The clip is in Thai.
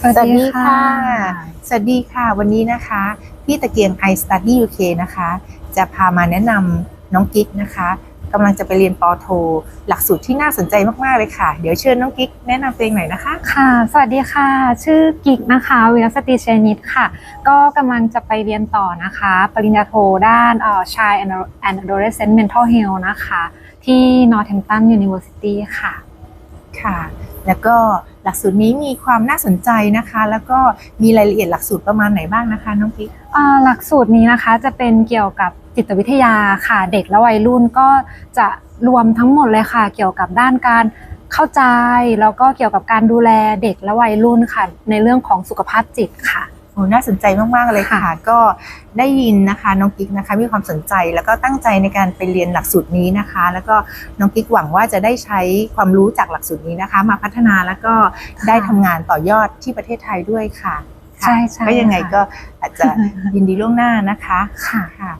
สวัสดีค่ะ สวัสดีค่ะ วันนี้นะคะ พี่ตะเกียง i Study UK นะคะ จะพามาแนะนำน้องกิ๊กนะคะกำลังจะไปเรียนปอโท หลักสูตรที่น่าสนใจมาก ๆ เลยค่ะ เดี๋ยวเชิญน้องกิ๊กแนะนำตัวเองหน่อยนะคะ ค่ะ สวัสดีค่ะ ชื่อกิกนะคะวิรสตรีเชยนิดค่ะ ก็กำลังจะไปเรียนต่อนะคะ ปริญญาโทด้านเอ่อ Child and Adolescent Mental Health นะคะ ที่ Northampton University ค่ะ ค่ะ แล้วก็หลักสูตรนี้มีความน่าสนใจนะคะ แล้วก็มีรายละเอียดหลักสูตรประมาณไหนบ้างนะคะน้องพิกหลักสูตรนี้นะคะจะเป็นเกี่ยวกับจิตวิทยาค่ะเด็กและวัยรุ่นก็จะรวมทั้งหมดเลยค่ะ เกี่ยวกับด้านการเข้าใจ แล้วก็เกี่ยวกับการดูแลเด็กและวัยรุ่นค่ะ ในเรื่องของสุขภาพจิตค่ะ โอ้น่าสนใจมากๆเลยค่ะค่ะ ก็ได้ยินนะคะน้องกิ๊กนะคะมีความสนใจแล้วก็ตั้งใจในการไปเรียนหลักสูตรนี้นะคะ แล้วก็น้องกิ๊กหวังว่าจะได้ใช้ความรู้จากหลักสูตรนี้นะคะ มาพัฒนาแล้วก็ได้ทำงานต่อยอดที่ประเทศไทยด้วยค่ะใช่ใช่ก็ยังไงค่ะก็อาจจะยินดีล่วงหน้านะคะค่ะค่ะ